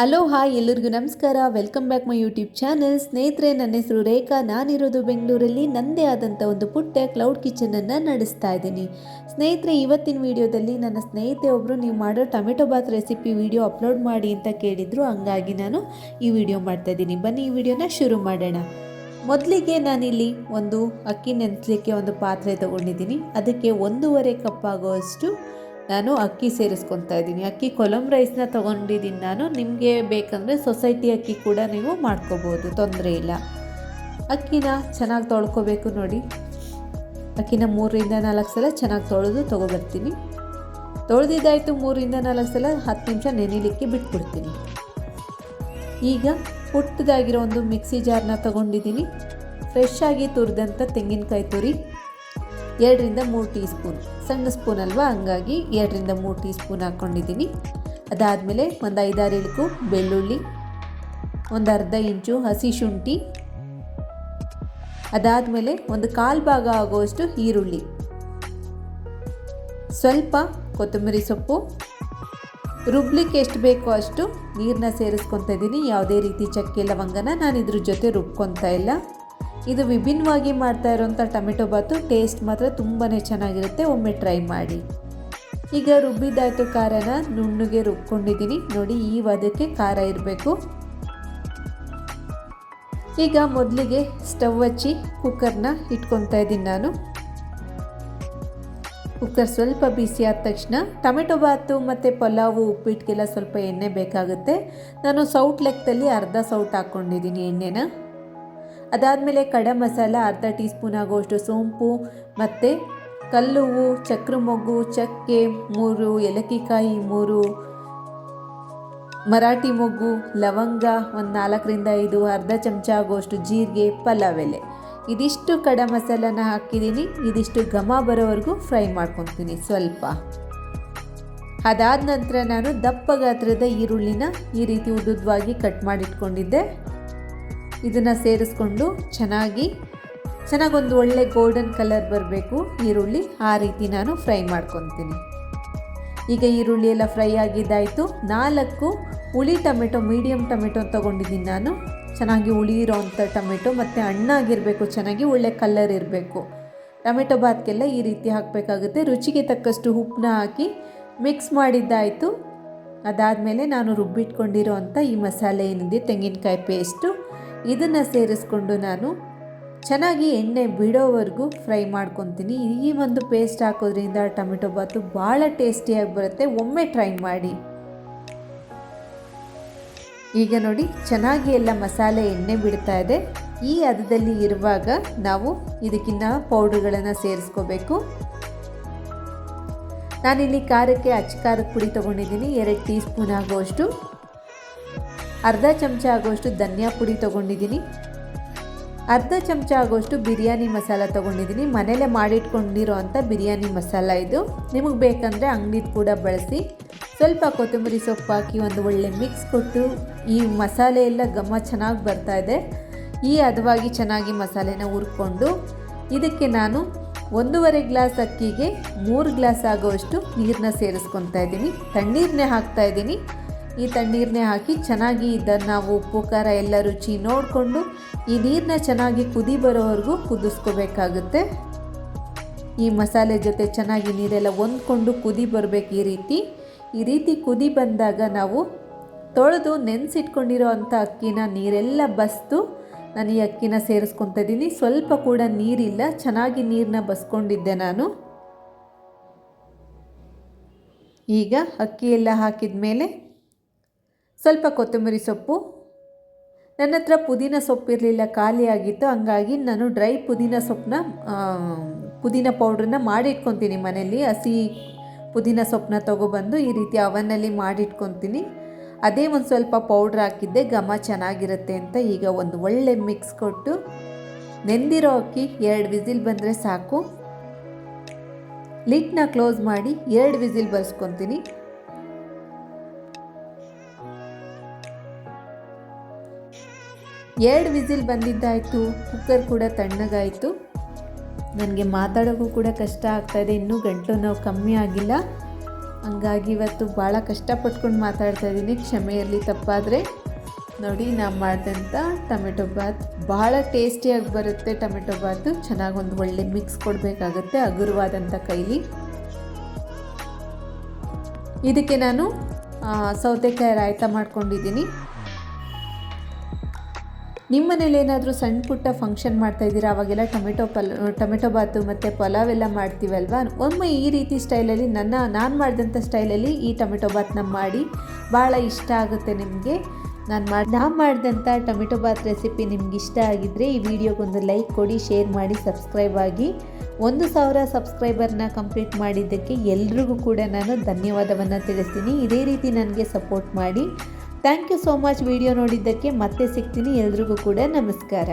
Hello hi ಎಲ್ಲರಿಗೂ ನಮಸ್ಕಾರ. Welcome back my YouTube channel ಸ್ನೇಹಿತರೆ, ನನ್ನ ಹೆಸರು ರೇಖಾ. ನಾನಿರೋದು ಬೆಂಗಳೂರಲ್ಲಿ. ನನ್ನದೇ ಆದಂಥ ಒಂದು ಪುಟ್ಟ ಕ್ಲೌಡ್ ಕಿಚನನ್ನು ನಡೆಸ್ತಾ ಇದ್ದೀನಿ. ಸ್ನೇಹಿತರೆ, ಇವತ್ತಿನ ವಿಡಿಯೋದಲ್ಲಿ ನನ್ನ ಸ್ನೇಹಿತೆ ಒಬ್ಬರು ನೀವು ಮಾಡೋ tomato bath recipe video upload ಮಾಡಿ ಅಂತ ಕೇಳಿದರು. ಹಂಗಾಗಿ ನಾನು ಈ ವಿಡಿಯೋ ಮಾಡ್ತಾ ಇದ್ದೀನಿ. ಬನ್ನಿ, ಈ ವಿಡಿಯೋನ ಶುರು ಮಾಡೋಣ. ಮೊದಲಿಗೆ ನಾನಿಲ್ಲಿ ಒಂದು ಅಕ್ಕಿ ನೆನೆಸಲಿಕ್ಕೆ ಒಂದು ಪಾತ್ರೆ ತೊಗೊಂಡಿದ್ದೀನಿ. ಅದಕ್ಕೆ ಒಂದೂವರೆ ಕಪ್ ಆಗುವಷ್ಟು ನಾನು ಅಕ್ಕಿ ಸೇರಿಸ್ಕೊತಾ ಇದ್ದೀನಿ. ಅಕ್ಕಿ ಕೊಲಂ ರೈಸ್ನ ತೊಗೊಂಡಿದ್ದೀನಿ ನಾನು. ನಿಮಗೆ ಬೇಕಂದರೆ ಸೊಸೈಟಿ ಅಕ್ಕಿ ಕೂಡ ನೀವು ಮಾಡ್ಕೋಬೋದು. ತೊಂದರೆ ಇಲ್ಲ. ಅಕ್ಕಿನ ಚೆನ್ನಾಗಿ ತೊಳ್ಕೊಬೇಕು ನೋಡಿ. ಅಕ್ಕಿನ ಮೂರರಿಂದ ನಾಲ್ಕು ಸಲ ಚೆನ್ನಾಗಿ ತೊಳೆದು ತೊಗೊಬರ್ತೀನಿ. ತೊಳೆದಿದ್ದಾಯಿತು ಮೂರಿಂದ ನಾಲ್ಕು ಸಲ ಹತ್ತು ನಿಮಿಷ ನೆನೆಲಿಕ್ಕೆ ಬಿಟ್ಬಿಡ್ತೀನಿ. ಈಗ ಪುಟ್ಟದಾಗಿರೋ ಒಂದು ಮಿಕ್ಸಿ ಜಾರ್ನ ತೊಗೊಂಡಿದ್ದೀನಿ. ಫ್ರೆಶ್ ಆಗಿ ತುರಿದಂಥ ತೆಂಗಿನಕಾಯಿ ತುರಿ. ಎರಡರಿಂದ ಮೂರು ಟೀ ಸ್ಪೂನ್ ಸಣ್ಣ ಸ್ಪೂನ್ ಅಲ್ವಾ? ಹಂಗಾಗಿ ಎರಡರಿಂದ ಮೂರು ಟೀ ಸ್ಪೂನ್ ಹಾಕ್ಕೊಂಡಿದ್ದೀನಿ. ಅದಾದಮೇಲೆ ಒಂದು ಐದಾರು ಇಳುಕು ಬೆಳ್ಳುಳ್ಳಿ, ಒಂದು ಅರ್ಧ ಇಂಚು ಹಸಿ ಶುಂಠಿ, ಅದಾದಮೇಲೆ ಒಂದು ಕಾಲು ಭಾಗ ಆಗುವಷ್ಟು ಈರುಳ್ಳಿ, ಸ್ವಲ್ಪ ಕೊತ್ತಂಬರಿ ಸೊಪ್ಪು. ರುಬ್ಲಿಕ್ಕೆ ಎಷ್ಟು ಬೇಕೋ ಅಷ್ಟು ನೀರನ್ನ ಸೇರಿಸ್ಕೊತಾ ಇದ್ದೀನಿ. ಯಾವುದೇ ರೀತಿ ಚಕ್ಕೆ, ಲವಂಗನ ನಾನು ಇದ್ರ ಜೊತೆ ರುಬ್ಕೊತಾ ಇಲ್ಲ. ಇದು ವಿಭಿನ್ನವಾಗಿ ಮಾಡ್ತಾ ಇರೋಂಥ ಟೊಮೆಟೊ ಬಾತು ಟೇಸ್ಟ್ ಮಾತ್ರ ತುಂಬಾ ಚೆನ್ನಾಗಿರುತ್ತೆ. ಒಮ್ಮೆ ಟ್ರೈ ಮಾಡಿ. ಈಗ ರುಬ್ಬಿದ್ದಾಯ್ತು ಖಾರನ ನುಣ್ಣಗೆ ರುಬ್ಕೊಂಡಿದ್ದೀನಿ. ನೋಡಿ, ಈ ವದಕ್ಕೆ ಖಾರ ಇರಬೇಕು. ಈಗ ಮೊದಲಿಗೆ ಸ್ಟವ್ ಹಚ್ಚಿ ಕುಕ್ಕರ್ನ ಇಟ್ಕೊತಾ ಇದ್ದೀನಿ ನಾನು. ಕುಕ್ಕರ್ ಸ್ವಲ್ಪ ಬಿಸಿ ಆದ ತಕ್ಷಣ ಟೊಮೆಟೊ ಬಾತು ಮತ್ತು ಪಲಾವು ಉಪ್ಪಿಟ್ಟಿಗೆಲ್ಲ ಸ್ವಲ್ಪ ಎಣ್ಣೆ ಬೇಕಾಗುತ್ತೆ. ನಾನು ಸೌಟ್ ಲೆಕ್ಕದಲ್ಲಿ ಅರ್ಧ ಸೌಟ್ ಹಾಕ್ಕೊಂಡಿದ್ದೀನಿ ಎಣ್ಣೆನ. ಅದಾದಮೇಲೆ ಕಡ ಮಸಾಲ ಅರ್ಧ ಟೀ ಸ್ಪೂನ್ ಆಗುವಷ್ಟು ಸೋಂಪು, ಮತ್ತು ಕಲ್ಲುವು ಚಕ್ರ ಮೊಗ್ಗು ಚಕ್ಕೆ, ಮೂರು ಏಲಕ್ಕಿಕಾಯಿ, ಮೂರು ಮರಾಠಿ ಮೊಗ್ಗು, ಲವಂಗ ಒಂದು ನಾಲ್ಕರಿಂದ ಐದು, ಅರ್ಧ ಚಮಚ ಆಗುವಷ್ಟು ಜೀರಿಗೆ, ಪಲಾವ್ ಎಲೆ. ಇದಿಷ್ಟು ಕಡ ಮಸಾಲನ ಹಾಕಿದ್ದೀನಿ. ಇದಿಷ್ಟು ಘಮ ಬರೋವರೆಗೂ ಫ್ರೈ ಮಾಡ್ಕೊತೀನಿ ಸ್ವಲ್ಪ. ಅದಾದ ನಂತರ ನಾನು ದಪ್ಪ ಗಾತ್ರದ ಈರುಳ್ಳಿನ ಈ ರೀತಿ ಉದ್ದುದ್ವಾಗಿ ಕಟ್ ಮಾಡಿಟ್ಕೊಂಡಿದ್ದೆ. ಇದನ್ನು ಸೇರಿಸ್ಕೊಂಡು ಚೆನ್ನಾಗಿ, ಚೆನ್ನಾಗೊಂದು ಒಳ್ಳೆ ಗೋಲ್ಡನ್ ಕಲರ್ ಬರಬೇಕು ಈರುಳ್ಳಿ, ಆ ರೀತಿ ನಾನು ಫ್ರೈ ಮಾಡ್ಕೊತೀನಿ. ಈಗ ಈರುಳ್ಳಿ ಎಲ್ಲ ಫ್ರೈ ಆಗಿದ್ದಾಯಿತು. ನಾಲ್ಕು ಹುಳಿ ಟೊಮೆಟೊ ಮೀಡಿಯಮ್ ಟೊಮೆಟೊ ತೊಗೊಂಡಿದ್ದೀನಿ ನಾನು. ಚೆನ್ನಾಗಿ ಹುಳಿ ಇರೋವಂಥ ಟೊಮೆಟೊ, ಮತ್ತು ಹಣ್ಣಾಗಿರಬೇಕು, ಚೆನ್ನಾಗಿ ಒಳ್ಳೆ ಕಲರ್ ಇರಬೇಕು. ಟೊಮೆಟೊ ಬಾತ್ಗೆಲ್ಲ ಈ ರೀತಿ ಹಾಕಬೇಕಾಗುತ್ತೆ. ರುಚಿಗೆ ತಕ್ಕಷ್ಟು ಉಪ್ಪನ್ನ ಹಾಕಿ ಮಿಕ್ಸ್ ಮಾಡಿದ್ದಾಯಿತು. ಅದಾದಮೇಲೆ ನಾನು ರುಬ್ಬಿಟ್ಕೊಂಡಿರೋ ಅಂಥ ಈ ಮಸಾಲೆ ಏನಿದೆ, ತೆಂಗಿನಕಾಯಿ ಪೇಸ್ಟು ಇದನ್ನು ಸೇರಿಸ್ಕೊಂಡು ನಾನು ಚೆನ್ನಾಗಿ ಎಣ್ಣೆ ಬಿಡೋವರೆಗೂ ಫ್ರೈ ಮಾಡ್ಕೊತೀನಿ. ಈ ಒಂದು ಪೇಸ್ಟ್ ಹಾಕೋದ್ರಿಂದ ಟೊಮೆಟೊ ಬಾತು ಭಾಳ ಟೇಸ್ಟಿಯಾಗಿ ಬರುತ್ತೆ. ಒಮ್ಮೆ ಟ್ರೈ ಮಾಡಿ. ಈಗ ನೋಡಿ, ಚೆನ್ನಾಗಿ ಎಲ್ಲ ಮಸಾಲೆ ಎಣ್ಣೆ ಬಿಡ್ತಾ ಇದೆ. ಈ ಹದದಲ್ಲಿ ಇರುವಾಗ ನಾವು ಇದಕ್ಕಿನ್ನ ಪೌಡ್ರ್ಗಳನ್ನು ಸೇರಿಸ್ಕೋಬೇಕು. ನಾನಿಲ್ಲಿ ಖಾರಕ್ಕೆ ಅಚ್ಚ ಖಾರದ ಪುಡಿ ತೊಗೊಂಡಿದ್ದೀನಿ. ಎರಡು ಟೀ ಸ್ಪೂನ್ ಆಗುವಷ್ಟು. ಅರ್ಧ ಚಮಚ ಆಗೋಷ್ಟು ಧನಿಯಾ ಪುಡಿ ತೊಗೊಂಡಿದ್ದೀನಿ. ಅರ್ಧ ಚಮಚ ಆಗೋಷ್ಟು ಬಿರಿಯಾನಿ ಮಸಾಲ ತೊಗೊಂಡಿದ್ದೀನಿ. ಮನೆಯಲ್ಲೇ ಮಾಡಿಟ್ಕೊಂಡಿರೋ ಅಂಥ ಬಿರಿಯಾನಿ ಮಸಾಲ ಇದು. ನಿಮಗೆ ಬೇಕಂದರೆ ಅಂಗಡಿದು ಕೂಡ ಬಳಸಿ. ಸ್ವಲ್ಪ ಕೊತ್ತಂಬರಿ ಸೊಪ್ಪು ಹಾಕಿ ಒಂದು ಒಳ್ಳೆ ಮಿಕ್ಸ್ ಕೊಟ್ಟು ಈ ಮಸಾಲೆ ಎಲ್ಲ ಘಮ ಚೆನ್ನಾಗಿ ಬರ್ತಾ ಇದೆ. ಈ ಹದವಾಗಿ ಚೆನ್ನಾಗಿ ಮಸಾಲೆನ ಹುರ್ಕೊಂಡು ಇದಕ್ಕೆ ನಾನು ಒಂದೂವರೆ ಗ್ಲಾಸ್ ಅಕ್ಕಿಗೆ ಮೂರು ಗ್ಲಾಸ್ ಆಗೋವಷ್ಟು ನೀರನ್ನ ಸೇರಿಸ್ಕೊತಾ ಇದ್ದೀನಿ. ತಣ್ಣೀರನ್ನೇ ಹಾಕ್ತಾ ಇದ್ದೀನಿ. ಈ ತಣ್ಣೀರನ್ನೇ ಹಾಕಿ ಚೆನ್ನಾಗಿ ಇದನ್ನು ಉಪ್ಪು, ಖಾರ ಎಲ್ಲ ರುಚಿ ನೋಡಿಕೊಂಡು ಈ ನೀರನ್ನ ಚೆನ್ನಾಗಿ ಕುದಿ ಬರೋವರೆಗೂ ಕುದಿಸ್ಕೋಬೇಕಾಗುತ್ತೆ. ಈ ಮಸಾಲೆ ಜೊತೆ ಚೆನ್ನಾಗಿ ನೀರೆಲ್ಲ ಹೊಂದ್ಕೊಂಡು ಕುದಿ ಬರಬೇಕು ಈ ರೀತಿ. ಈ ರೀತಿ ಕುದಿ ಬಂದಾಗ ನಾವು ತೊಳೆದು ನೆನೆಸಿಟ್ಕೊಂಡಿರೋ ಅಂಥ ಅಕ್ಕಿನ ನೀರೆಲ್ಲ ಬಸ್ತು. ನಾನು ಈ ಅಕ್ಕಿನ ಸೇರಿಸ್ಕೊತಾ ಇದ್ದೀನಿ. ಸ್ವಲ್ಪ ಕೂಡ ನೀರಿಲ್ಲ. ಚೆನ್ನಾಗಿ ನೀರನ್ನ ಬಸ್ಕೊಂಡಿದ್ದೆ ನಾನು. ಈಗ ಅಕ್ಕಿ ಎಲ್ಲ ಹಾಕಿದ ಮೇಲೆ ಸ್ವಲ್ಪ ಕೊತ್ತಂಬರಿ ಸೊಪ್ಪು. ನನ್ನ ಹತ್ರ ಪುದೀನ ಸೊಪ್ಪಿರಲಿಲ್ಲ ಖಾಲಿ ಆಗಿತ್ತು ಹಂಗಾಗಿ ನಾನು ಡ್ರೈ ಪುದೀನ ಸೊಪ್ಪನ್ನ ಪುದೀನ ಪೌಡ್ರನ್ನ ಮಾಡಿಟ್ಕೊತೀನಿ ಮನೆಯಲ್ಲಿ. ಹಸಿ ಪುದೀನ ಸೊಪ್ಪನ್ನ ತೊಗೊಬಂದು ಈ ರೀತಿ ಅವನ್ನಲ್ಲಿ ಮಾಡಿಟ್ಕೊತೀನಿ. ಅದೇ ಒಂದು ಸ್ವಲ್ಪ ಪೌಡ್ರ್ ಹಾಕಿದ್ದೆ, ಘಮ ಚೆನ್ನಾಗಿರುತ್ತೆ ಅಂತ ಈಗ ಒಂದು ಒಳ್ಳೆ ಮಿಕ್ಸ್ ಕೊಟ್ಟು ನೆಂದಿರೋ ಅಕ್ಕಿ ಎರಡು ವಿಸಿಲ್ ಬಂದರೆ ಸಾಕು. ಲಿಟ್ನ ಕ್ಲೋಸ್ ಮಾಡಿ ಎರಡು ವಿಸಿಲ್ ಬರ್ಸ್ಕೊತೀನಿ. ಎರಡು ವಿಸಿಲ್ ಬಂದಿದ್ದಾಯಿತು ಕುಕ್ಕರ್ ಕೂಡ ತಣ್ಣಗಾಯಿತು. ನನಗೆ ಮಾತಾಡೋಕ್ಕೂ ಕೂಡ ಕಷ್ಟ ಆಗ್ತಾಯಿದೆ ಇನ್ನೂ ಗಂಟಲು ನೋವು ಕಮ್ಮಿ ಆಗಿಲ್ಲ. ಹಂಗಾಗಿ ಇವತ್ತು ಭಾಳ ಕಷ್ಟಪಟ್ಕೊಂಡು ಮಾತಾಡ್ತಾ ಇದ್ದೀನಿ ಕ್ಷಮೆಯಲ್ಲಿ ತಪ್ಪಾದರೆ. ನೋಡಿ, ನಾನು ಮಾಡಿದಂಥ ಟೊಮೆಟೊ ಬಾತ್, ಭಾಳ ಟೇಸ್ಟಿಯಾಗಿ ಬರುತ್ತೆ ಟೊಮೆಟೊ ಬಾತು. ಚೆನ್ನಾಗಿ ಒಂದು ಒಳ್ಳೆ ಮಿಕ್ಸ್ ಕೊಡಬೇಕಾಗುತ್ತೆ ಹಗುರವಾದಂಥ ಕೈಲಿ. ಇದಕ್ಕೆ ನಾನು ಸೌತೆಕಾಯಿ ರಾಯ್ತ ಮಾಡ್ಕೊಂಡಿದ್ದೀನಿ. ನಿಮ್ಮ ಮನೇಲಿ ಏನಾದರೂ ಸಣ್ಣ ಪುಟ್ಟ ಫಂಕ್ಷನ್ ಮಾಡ್ತಾ ಇದ್ದೀರಾ? ಅವಾಗೆಲ್ಲ ಟೊಮೆಟೊ ಪಲ್, ಟೊಮೆಟೊ ಬಾತು ಮತ್ತು ಪಲಾವ್ ಎಲ್ಲ ಮಾಡ್ತೀವಲ್ವ? ಒಮ್ಮೆ ಈ ರೀತಿ ಸ್ಟೈಲಲ್ಲಿ ನನ್ನ, ನಾನು ಮಾಡಿದಂಥ ಸ್ಟೈಲಲ್ಲಿ ಈ ಟೊಮೆಟೊ ಬಾತ್ನ ಮಾಡಿ ಭಾಳ ಇಷ್ಟ ಆಗುತ್ತೆ ನಿಮಗೆ. ನಾನು ಮಾಡಿ, ನಾನು ಮಾಡಿದಂಥ ಟೊಮೆಟೊ ಬಾತ್ ರೆಸಿಪಿ ನಿಮ್ಗೆ ಇಷ್ಟ ಆಗಿದ್ದರೆ ಈ ವಿಡಿಯೋಗೊಂದು ಲೈಕ್ ಕೊಡಿ ಶೇರ್ ಮಾಡಿ ಸಬ್ಸ್ಕ್ರೈಬ್ ಆಗಿ. ಒಂದು ಸಾವಿರ ಸಬ್ಸ್ಕ್ರೈಬರ್ನ ಕಂಪ್ಲೀಟ್ ಮಾಡಿದ್ದಕ್ಕೆ ಎಲ್ರಿಗೂ ಕೂಡ ನಾನು ಧನ್ಯವಾದವನ್ನು ತಿಳಿಸ್ತೀನಿ. ಇದೇ ರೀತಿ ನನಗೆ ಸಪೋರ್ಟ್ ಮಾಡಿ. Thank you so much video ನೋಡಿದ್ದಕ್ಕೆ ಮತ್ತೆ ಸಿಗ್ತೀನಿ. ಎಲ್ರಿಗೂ ಕೂಡ ನಮಸ್ಕಾರ.